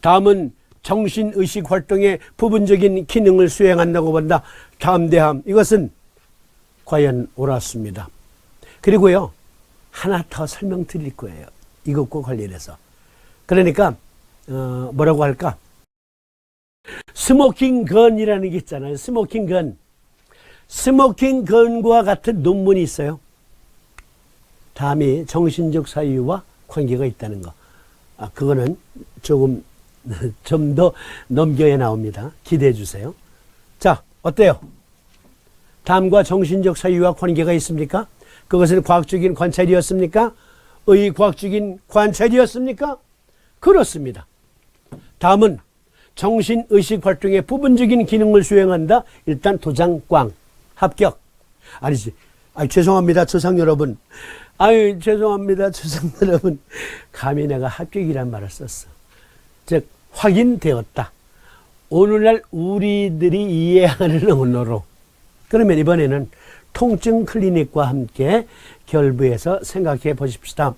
다음은 정신의식 활동의 부분적인 기능을 수행한다고 본다. 담대함. 이것은 과연 옳았습니다. 그리고요, 하나 더 설명 드릴 거예요. 이것과 관련해서. 그러니까, 어, 뭐라고 할까? 스모킹 건이라는 게 있잖아요. 스모킹 건. 스모킹 건과 같은 논문이 있어요. 담이 정신적 사유와 관계가 있다는 거. 아, 그거는 조금 좀 더 넘겨야 나옵니다. 기대해 주세요. 자, 어때요? 담과 정신적 사유와 관계가 있습니까? 그것은 과학적인 관찰이었습니까? 의과학적인 관찰이었습니까? 그렇습니다. 다음은 정신 의식 활동의 부분적인 기능을 수행한다. 일단 도장 꽝. 합격. 아니지. 아 죄송합니다. 조상 여러분. 아유, 죄송합니다. 조상 여러분. 감히 내가 합격이란 말을 썼어. 즉, 확인되었다. 오늘날 우리들이 이해하는 언어로. 그러면 이번에는 통증 클리닉과 함께 결부해서 생각해 보십시다.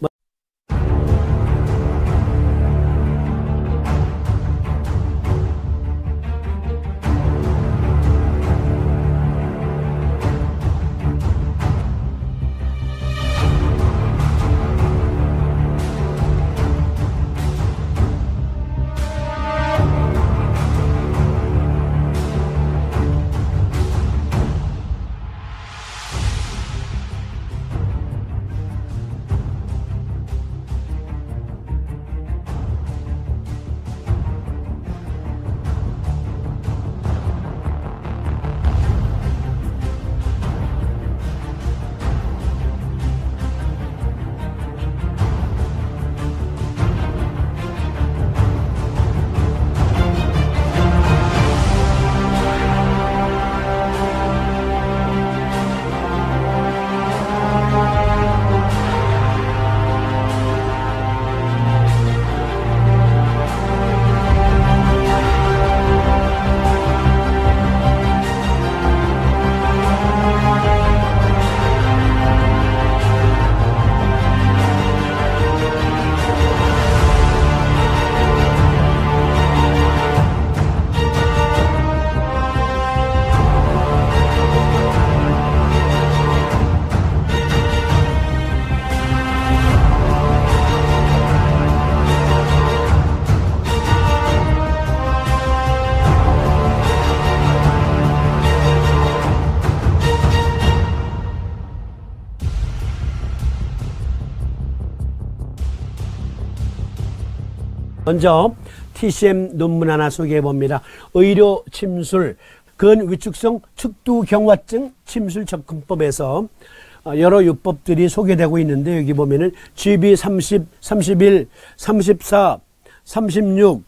먼저 TCM 논문 하나 소개해 봅니다. 의료 침술 근위축성 측두경화증 침술 접근법에서 어, 여러 요법들이 소개되고 있는데 여기 보면은 GB 30, 31, 34, 36,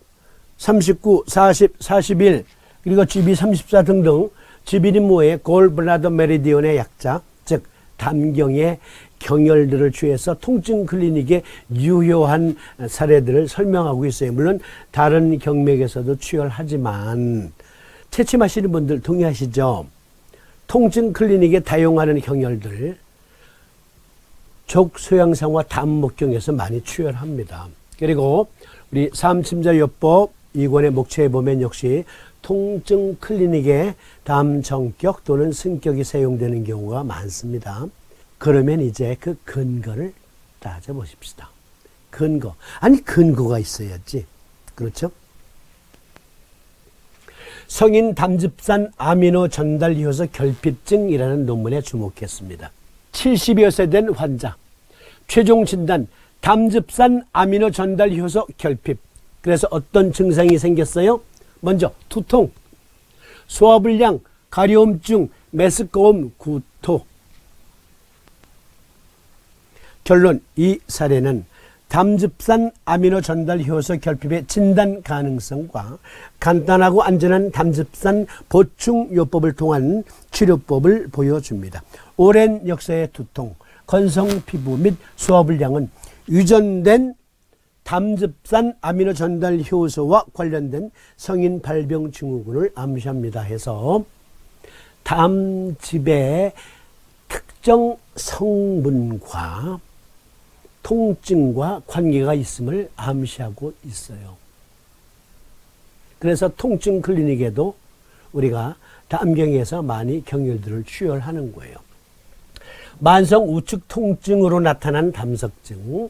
39, 40, 41 그리고 GB 34 등등 지비린모의 골블라더 메리디온의 약자 즉 담경의 경혈들을 취해서 통증 클리닉의 유효한 사례들을 설명하고 있어요. 물론 다른 경맥에서도 취열하지만 채침하시는 분들 동의하시죠? 통증 클리닉에 다용하는 경혈들 족소양상과 담목경에서 많이 취열합니다. 그리고 우리 삼침자요법 이권의 목차에 보면 역시 통증 클리닉에 담정격 또는 승격이 사용되는 경우가 많습니다. 그러면 이제 그 근거를 따져보십시다. 근거. 아니, 근거가 있어야지. 그렇죠? 성인 담즙산 아미노 전달 효소 결핍증이라는 논문에 주목했습니다. 70여 세 된 환자. 최종 진단 담즙산 아미노 전달 효소 결핍. 그래서 어떤 증상이 생겼어요? 먼저 두통, 소화불량, 가려움증, 메스꺼움, 구토. 결론 이 사례는 담즙산 아미노 전달 효소 결핍의 진단 가능성과 간단하고 안전한 담즙산 보충 요법을 통한 치료법을 보여줍니다. 오랜 역사의 두통, 건성 피부 및 소화불량은 유전된 담즙산 아미노 전달 효소와 관련된 성인 발병 증후군을 암시합니다 해서 담즙의 특정 성분과 통증과 관계가 있음을 암시하고 있어요. 그래서 통증 클리닉에도 우리가 담경에서 많이 경혈들을 취혈하는 거예요. 만성 우측 통증으로 나타난 담석증,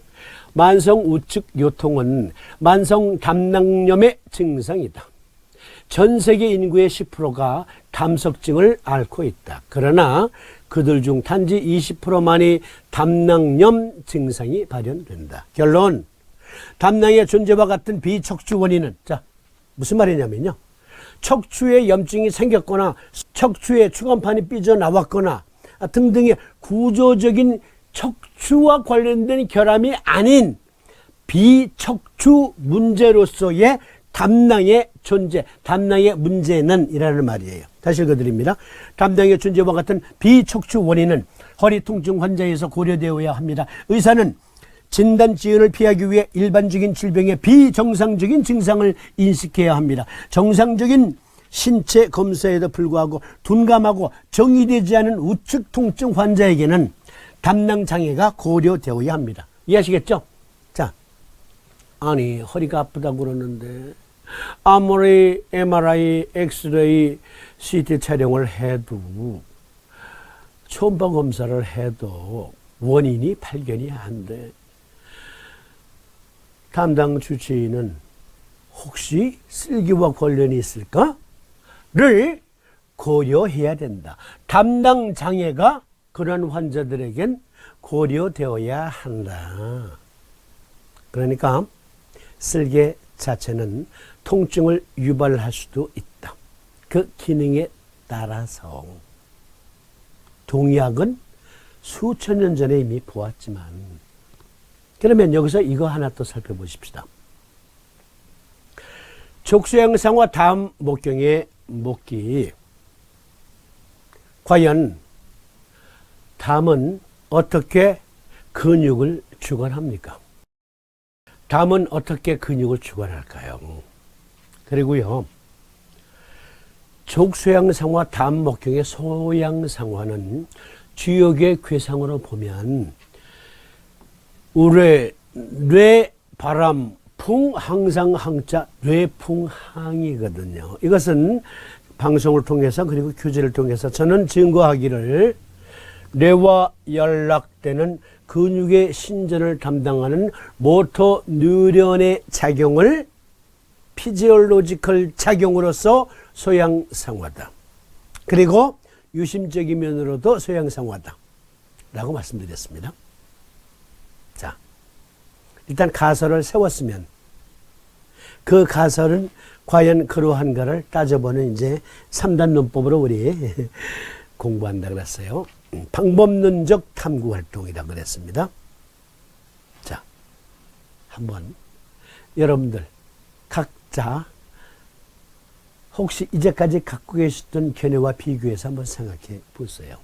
만성 우측 요통은 만성 담낭염의 증상이다. 전 세계 인구의 10%가 담석증을 앓고 있다. 그러나 그들 중 단지 20%만이 담낭염 증상이 발현된다. 결론. 담낭의 존재와 같은 비척추 원인은 자, 무슨 말이냐면요. 척추에 염증이 생겼거나 척추에 추간판이 삐져 나왔거나 등등의 구조적인 척추와 관련된 결함이 아닌 비척추 문제로서의 담낭의 존재, 담낭의 문제는 이라는 말이에요. 다시 읽어드립니다. 담낭의 존재와 같은 비척추 원인은 허리 통증 환자에서 고려되어야 합니다. 의사는 진단 지연을 피하기 위해 일반적인 질병의 비정상적인 증상을 인식해야 합니다. 정상적인 신체 검사에도 불구하고 둔감하고 정의되지 않은 우측 통증 환자에게는 담낭 장애가 고려되어야 합니다. 이해하시겠죠? 자, 아니 허리가 아프다고 그러는데 아무리 MRI, 엑스레이, CT 촬영을 해도 초음파 검사를 해도 원인이 발견이 안 돼. 담당 주치의는 혹시 쓸기와 관련이 있을까?를 고려해야 된다. 담당 장애가 그런 환자들에겐 고려되어야 한다. 그러니까 쓸개 자체는 통증을 유발할 수도 있다. 그 기능에 따라서 동약은 수천 년 전에 이미 보았지만 그러면 여기서 이거 하나 또 살펴보십시다. 족수양상과 다음 목경의 목기 과연 담은 어떻게 근육을 주관합니까? 담은 어떻게 근육을 주관할까요? 그리고요, 족소양상화 담 목경의 소양상화는 주역의 괴상으로 보면 우레, 뇌, 바람, 풍, 항상 항자, 뇌풍항이거든요. 이것은 방송을 통해서 그리고 교재를 통해서 저는 증거하기를 뇌와 연락되는 근육의 신전을 담당하는 모터 뉴런의 작용을 피지올로지컬 작용으로서 소양상화다. 그리고 유심적인 면으로도 소양상화다. 라고 말씀드렸습니다. 자, 일단 가설을 세웠으면 그 가설은 과연 그러한가를 따져보는 이제 3단 논법으로 우리 공부한다 그랬어요. 방법론적 탐구 활동이라 그랬습니다. 자, 한번 여러분들 각자 혹시 이제까지 갖고 계셨던 견해와 비교해서 한번 생각해 보세요.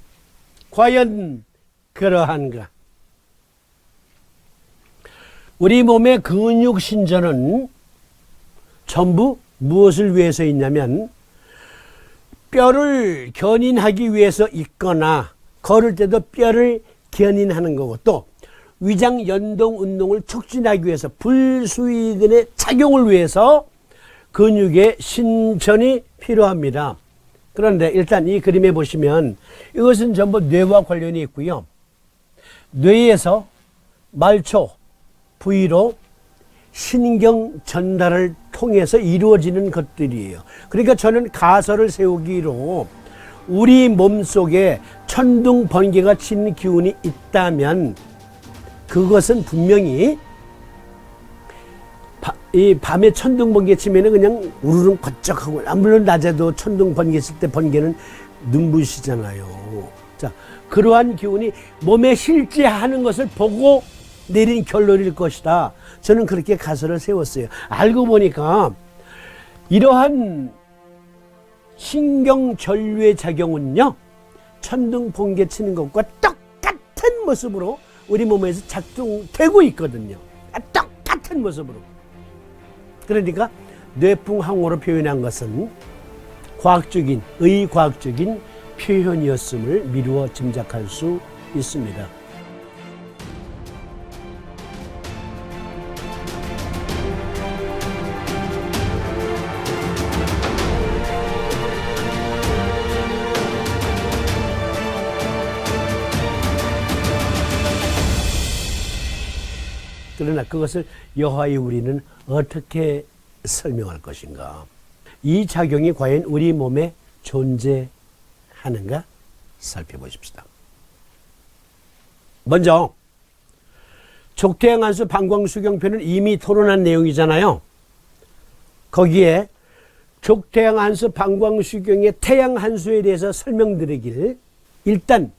과연 그러한가? 우리 몸의 근육 신전은 전부 무엇을 위해서 있냐면 뼈를 견인하기 위해서 있거나 걸을 때도 뼈를 견인하는 거고 또 위장 연동 운동을 촉진하기 위해서 불수의근의 작용을 위해서 근육의 신전이 필요합니다. 그런데 일단 이 그림에 보시면 이것은 전부 뇌와 관련이 있고요. 뇌에서 말초 부위로 신경 전달을 통해서 이루어지는 것들이에요. 그러니까 저는 가설을 세우기로 우리 몸 속에 천둥 번개가 치는 기운이 있다면 그것은 분명히 바, 이 밤에 천둥 번개 치면은 그냥 우르릉 거쩍하고 아, 물론 낮에도 천둥 번개 칠 때 번개는 눈부시잖아요. 자 그러한 기운이 몸에 실제하는 것을 보고 내린 결론일 것이다. 저는 그렇게 가설을 세웠어요. 알고 보니까 이러한 신경 전류의 작용은요, 천둥 번개 치는 것과 똑같은 모습으로 우리 몸에서 작동되고 있거든요. 아, 똑같은 모습으로. 그러니까 뇌풍항으로 표현한 것은 과학적인, 의과학적인 표현이었음을 미루어 짐작할 수 있습니다. 그러나 그것을 여호와의 우리는 어떻게 설명할 것인가? 이 작용이 과연 우리 몸에 존재하는가 살펴보십시다. 먼저 족태양한수 방광수경편은 이미 토론한 내용이잖아요. 거기에 족태양한수 방광수경의 태양한수에 대해서 설명드리길 일단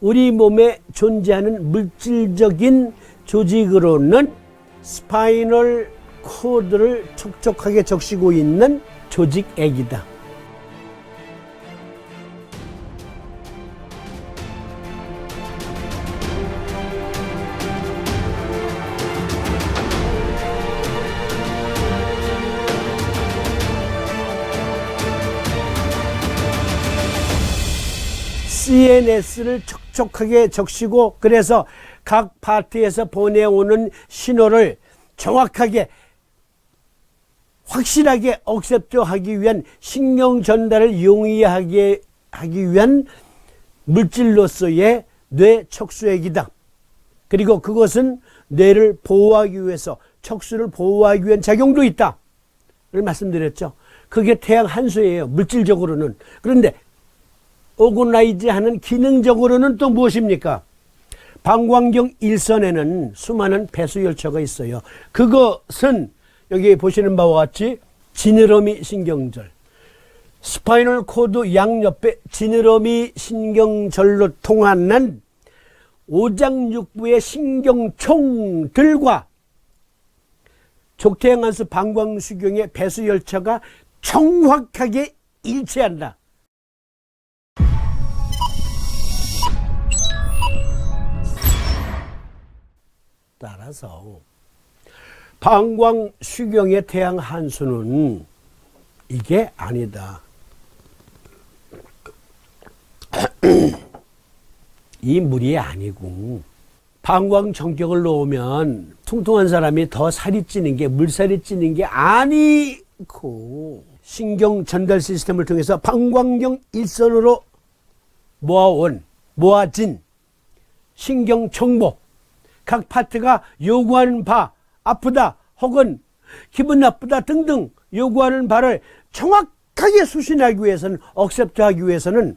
우리 몸에 존재하는 물질적인 조직으로는 스파이널 코드를 촉촉하게 적시고 있는 조직액이다. CNS를 촉촉하게 적시고 그래서 각 파트에서 보내오는 신호를 정확하게 확실하게 억셉트하기 위한 신경 전달을 용이하게 하기 위한 물질로서의 뇌 척수액이다. 그리고 그것은 뇌를 보호하기 위해서 척수를 보호하기 위한 작용도 있다. 를 말씀드렸죠. 그게 태양 한수예요. 물질적으로는. 그런데 오고나이즈 하는 기능적으로는 또 무엇입니까? 방광경 일선에는 수많은 배수 열차가 있어요. 그것은 여기 보시는 바와 같이 지느러미 신경절, 스파이널 코드 양옆에 지느러미 신경절로 통하는 오장육부의 신경총들과 족태양한수 방광수경의 배수 열차가 정확하게 일치한다. 따라서 방광 수경의 태양 한수는 이게 아니다. 이 물이 아니고 방광 정격을 놓으면 퉁퉁한 사람이 더 살이 찌는 게 물살이 찌는 게 아니고 신경 전달 시스템을 통해서 방광경 일선으로 모아온 모아진 신경 정보 각 파트가 요구하는 바 아프다 혹은 기분 나쁘다 등등 요구하는 바를 정확하게 수신하기 위해서는 억셉트하기 위해서는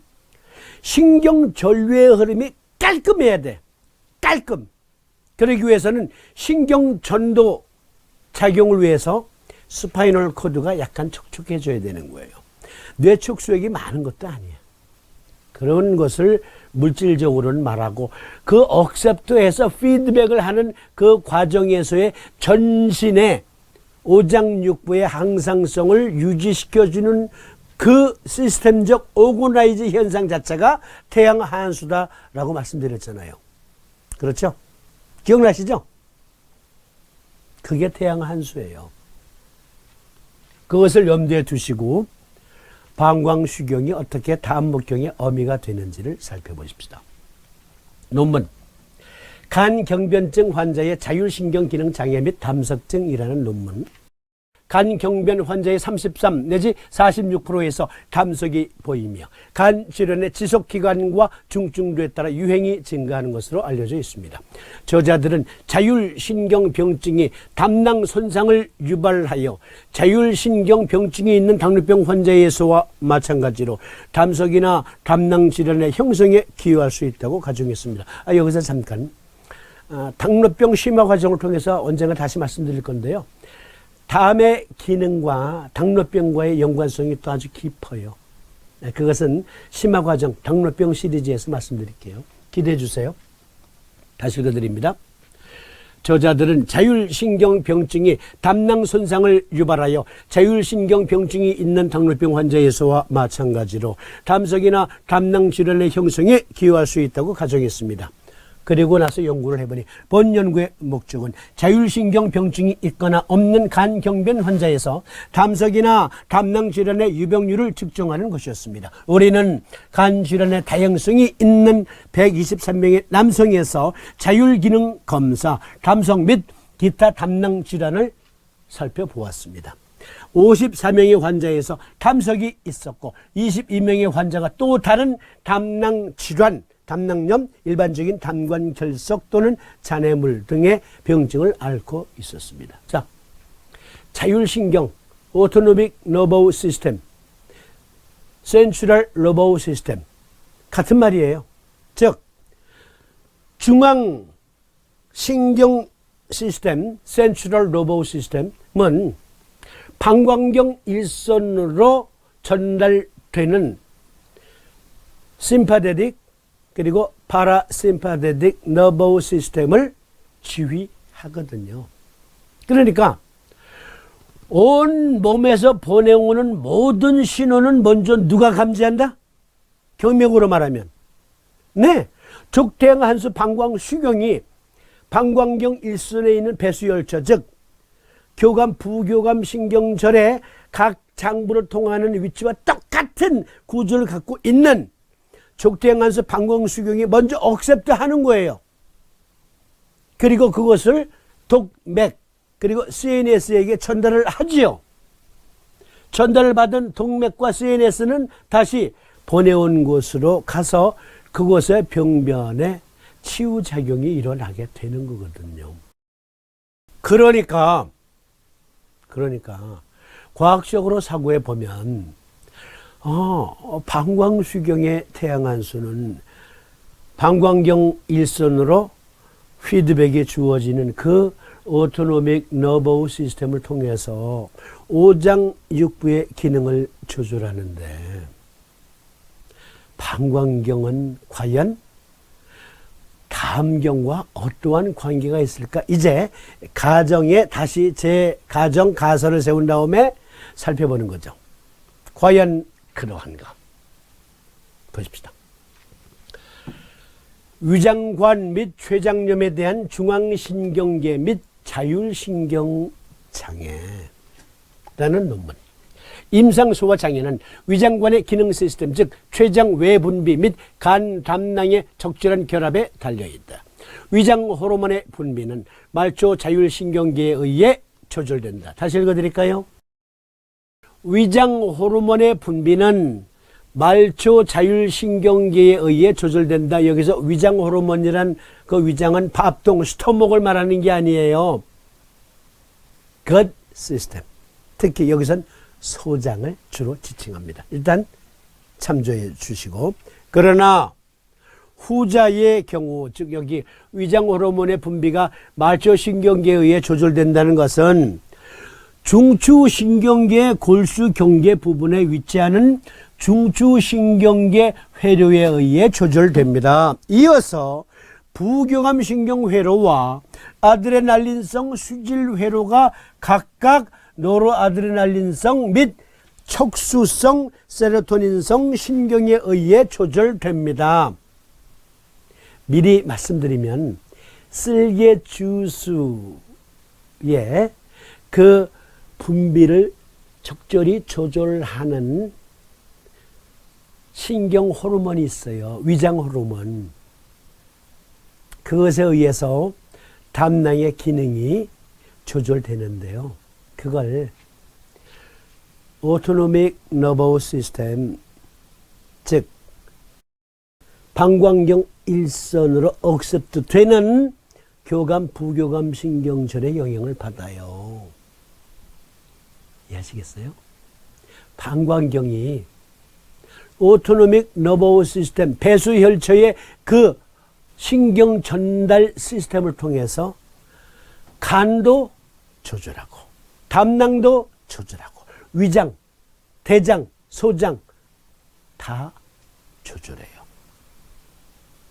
신경 전류의 흐름이 깔끔해야 돼. 깔끔. 그러기 위해서는 신경 전도 작용을 위해서 스파이널 코드가 약간 촉촉해져야 되는 거예요. 뇌 촉수액이 많은 것도 아니야. 그런 것을 물질적으로는 말하고 그 억셉트해서 피드백을 하는 그 과정에서의 전신의 오장육부의 항상성을 유지시켜주는 그 시스템적 오고나이즈 현상 자체가 태양 하한수다라고 말씀드렸잖아요. 그렇죠? 기억나시죠? 그게 태양 한수예요. 그것을 염두에 두시고 방광수경이 어떻게 다음목경의 어미가 되는지를 살펴보십시다. 논문 간경변증 환자의 자율신경 기능 장애 및 담석증이라는 논문 간경변 환자의 33 내지 46%에서 감속이 보이며 간 질환의 지속 기간과 중증도에 따라 유행이 증가하는 것으로 알려져 있습니다. 저자들은 자율신경병증이 담낭 손상을 유발하여 자율신경병증이 있는 당뇨병 환자에서와 마찬가지로 담석이나 담낭 질환의 형성에 기여할 수 있다고 가정했습니다. 아, 여기서 잠깐 아, 당뇨병 심화 과정을 통해서 언젠가 다시 말씀드릴 건데요. 담의 기능과 당뇨병과의 연관성이 또 아주 깊어요. 네, 그것은 심화 과정 당뇨병 시리즈에서 말씀드릴게요. 기대해 주세요. 다시 읽어드립니다. 저자들은 자율신경병증이 담낭 손상을 유발하여 자율신경병증이 있는 당뇨병 환자에서와 마찬가지로 담석이나 담낭 질환의 형성에 기여할 수 있다고 가정했습니다. 그리고 나서 연구를 해보니 본 연구의 목적은 자율신경 병증이 있거나 없는 간경변 환자에서 담석이나 담낭 질환의 유병률을 측정하는 것이었습니다. 우리는 간 질환의 다양성이 있는 123명의 남성에서 자율기능 검사, 담석 및 기타 담낭 질환을 살펴보았습니다. 54명의 환자에서 담석이 있었고 22명의 환자가 또 다른 담낭 질환 담낭염, 일반적인 담관 결석 또는 잔해물 등의 병증을 앓고 있었습니다. 자, 자율신경, 오토노믹 너버 시스템, 센츄럴 러버 시스템 같은 말이에요. 즉 중앙 신경 시스템, 센츄럴 러버 시스템은 방광경 일선으로 전달되는 심파데틱 그리고 파라심파데틱 너버 시스템을 지휘하거든요. 그러니까 온 몸에서 보내오는 모든 신호는 먼저 누가 감지한다? 경명으로 말하면. 네. 족대형 한수 방광 수경이 방광경 일선에 있는 배수열차, 즉, 교감, 부교감 신경절의 각 장부를 통하는 위치와 똑같은 구조를 갖고 있는 족대형 한수 방광 수경이 먼저 억셉트 하는 거예요. 그리고 그것을 독맥, 그리고 CNS에게 전달을 하지요. 전달을 받은 동맥과 CNS는 다시 보내온 곳으로 가서 그곳의 병변에 치유작용이 일어나게 되는 거거든요. 그러니까, 그러니까, 과학적으로 사고해 보면, 어, 방광수경의 태양한수는 방광경 일선으로 피드백이 주어지는 그 오토노믹 너버 시스템을 통해서 오장 육부의 기능을 조절하는데 방광경은 과연 담경과 어떠한 관계가 있을까? 이제 가정에 다시 제 가정 가설을 세운 다음에 살펴보는 거죠. 과연 그러한가? 보십시다. 위장관 및 췌장염에 대한 중앙신경계 및 자율신경장애라는 논문. 임상소화 장애는 위장관의 기능 시스템, 즉 췌장 외분비 및 간 담낭의 적절한 결합에 달려 있다. 위장 호르몬의 분비는 말초 자율신경계에 의해 조절된다. 다시 읽어드릴까요? 위장 호르몬의 분비는 말초 자율신경계에 의해 조절된다. 여기서 위장 호르몬이란 그 위장은 밥동, 스토목을 말하는 게 아니에요. gut 시스템. 특히 여기선 소장을 주로 지칭합니다. 일단 참조해 주시고 그러나 후자의 경우 즉 여기 위장 호르몬의 분비가 말초 신경계에 의해 조절된다는 것은 중추신경계 골수 경계 부분에 위치하는 중추신경계 회로에 의해 조절됩니다. 이어서 부교감 신경 회로와 아드레날린성 수질 회로가 각각 노르아드레날린성 및 척수성 세로토닌성 신경에 의해 조절됩니다. 미리 말씀드리면 쓸개 주수의 그 분비를 적절히 조절하는 신경 호르몬이 있어요. 위장 호르몬. 그것에 의해서 담낭의 기능이 조절되는데요. 그걸 오토노믹 너버 시스템 즉 방광경 일선으로 억셉트 되는 교감 부교감 신경절의 영향을 받아요. 이해하시겠어요? 방광경이 오토노믹 너버 시스템 배수혈처의 그 신경 전달 시스템을 통해서 간도 조절하고 담낭도 조절하고 위장, 대장, 소장 다 조절해요.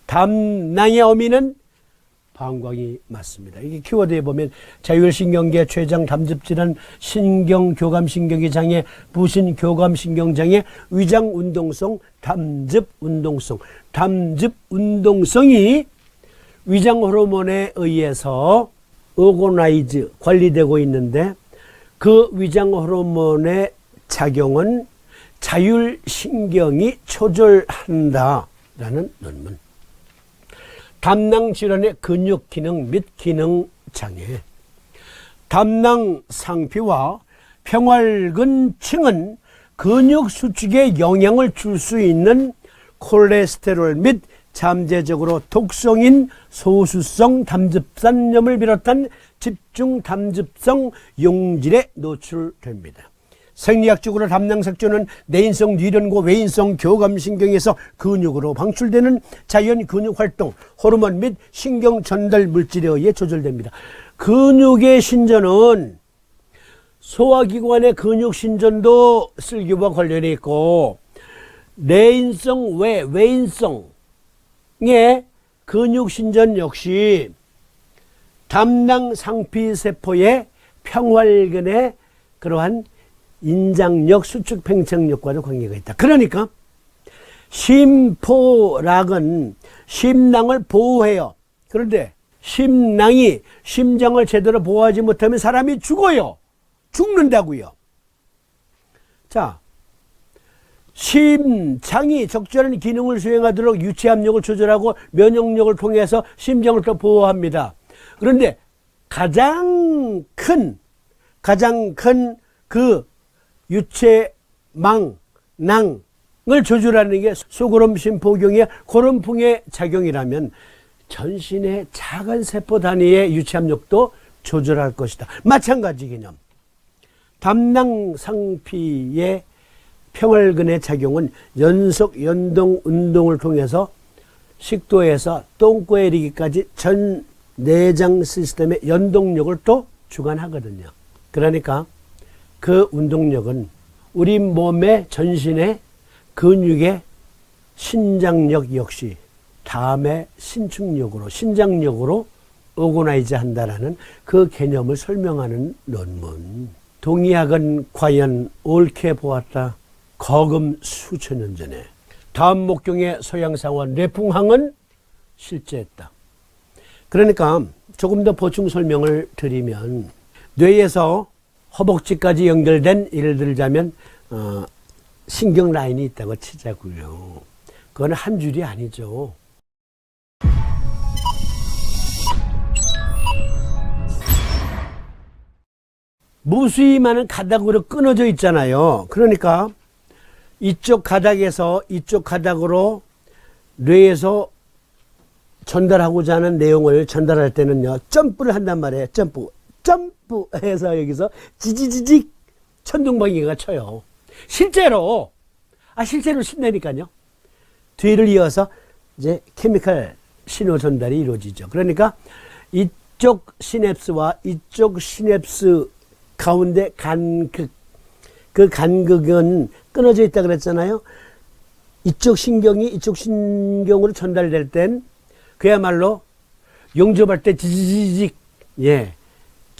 담낭의 어미는 방광이 맞습니다. 이게 키워드에 보면 자율신경계, 췌장, 담즙질환, 신경교감신경계 장애, 부신교감신경 장애, 위장운동성, 담즙운동성, 담즙운동성이 위장 호르몬에 의해서 오고나이즈 관리되고 있는데 그 위장 호르몬의 작용은 자율신경이 조절한다라는 논문. 담낭 질환의 근육 기능 및 기능 장애. 담낭 상피와 평활근층은 근육 수축에 영향을 줄 수 있는 콜레스테롤 및 잠재적으로 독성인 소수성 담즙산염을 비롯한 집중 담즙성 용질에 노출됩니다. 생리학적으로 담낭색조는 내인성 뉘련고 외인성 교감신경에서 근육으로 방출되는 자연 근육 활동, 호르몬 및 신경 전달 물질에 의해 조절됩니다. 근육의 신전은 소화기관의 근육 신전도 쓸기와 관련이 있고 내인성 외 외인성의 근육 신전 역시 담낭 상피 세포의 평활근의 그러한 인장력 수축 팽창력과도 관계가 있다. 그러니까 심포락은 심낭을 보호해요. 그런데 심낭이 심장을 제대로 보호하지 못하면 사람이 죽어요. 죽는다고요. 자, 심장이 적절한 기능을 수행하도록 유체 압력을 조절하고 면역력을 통해서 심장을 또 보호합니다. 그런데 가장 큰 가장 큰 그 유체 망 낭을 조절하는 게 소고름 심포경의 고름풍의 작용이라면 전신의 작은 세포 단위의 유체 압력도 조절할 것이다. 마찬가지 개념. 담낭 상피의 평활근의 작용은 연속 연동 운동을 통해서 식도에서 똥꼬에 이르기까지 전 내장 시스템의 연동력을 또 주관하거든요. 그러니까 그 운동력은 우리 몸의 전신의 근육의 신장력 역시 다음에 신축력으로 신장력으로 오고나이즈 한다라는 그 개념을 설명하는 논문. 동의학은 과연 옳게 보았다. 거금 수천 년 전에 다음 목경의 서양상원 뇌풍항은 실제했다. 그러니까 조금 더 보충 설명을 드리면 뇌에서 허벅지까지 연결된 예를 들자면 어, 신경 라인이 있다고 치자고요. 그건 한 줄이 아니죠. 무수히 많은 가닥으로 끊어져 있잖아요. 그러니까 이쪽 가닥에서 이쪽 가닥으로 뇌에서 전달하고자 하는 내용을 전달할 때는요, 점프를 한단 말이에요. 점프. 점프 해서 여기서 지지지직 천둥번개가 쳐요. 실제로, 아, 실제로 신내니까요. 뒤를 이어서 이제 케미칼 신호 전달이 이루어지죠. 그러니까 이쪽 시냅스와 이쪽 시냅스 가운데 간극, 그 간극은 끊어져 있다 그랬잖아요. 이쪽 신경이 이쪽 신경으로 전달될 땐 그야말로 용접할 때 지지직 예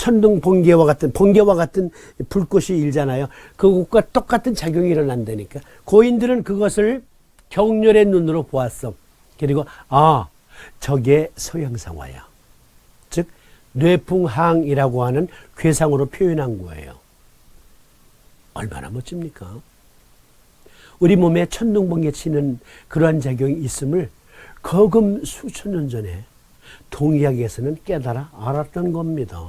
천둥 번개와 같은 번개와 같은 불꽃이 일잖아요. 그것과 똑같은 작용이 일어난다니까. 고인들은 그것을 경렬의 눈으로 보았어. 그리고 아 저게 서양상화야. 즉 뇌풍항이라고 하는 괴상으로 표현한 거예요. 얼마나 멋집니까? 우리 몸에 천둥번개 치는 그러한 작용이 있음을 거금 수천 년 전에 동의학에서는 깨달아 알았던 겁니다.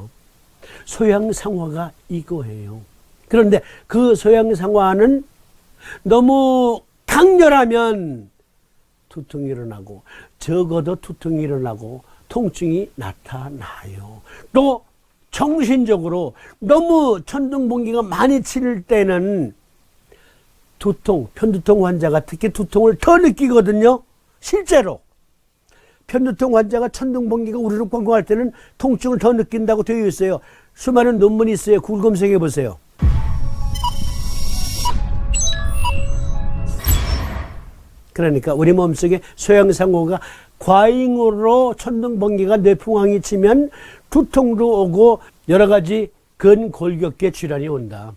소양상화가 이거예요. 그런데 그 소양상화는 너무 강렬하면 두통이 일어나고 적어도 두통이 일어나고 통증이 나타나요. 또 정신적으로 너무 천둥번개가 많이 칠 때는 두통, 편두통 환자가 특히 두통을 더 느끼거든요. 실제로. 편두통 환자가 천둥번개가 우르르 꽝꽝할 때는 통증을 더 느낀다고 되어 있어요. 수많은 논문이 있어요. 구글 검색해 보세요. 그러니까 우리 몸속에 소양상호가 과잉으로 천둥번개가 뇌풍황이 치면 두통도 오고 여러 가지 근골격계 질환이 온다.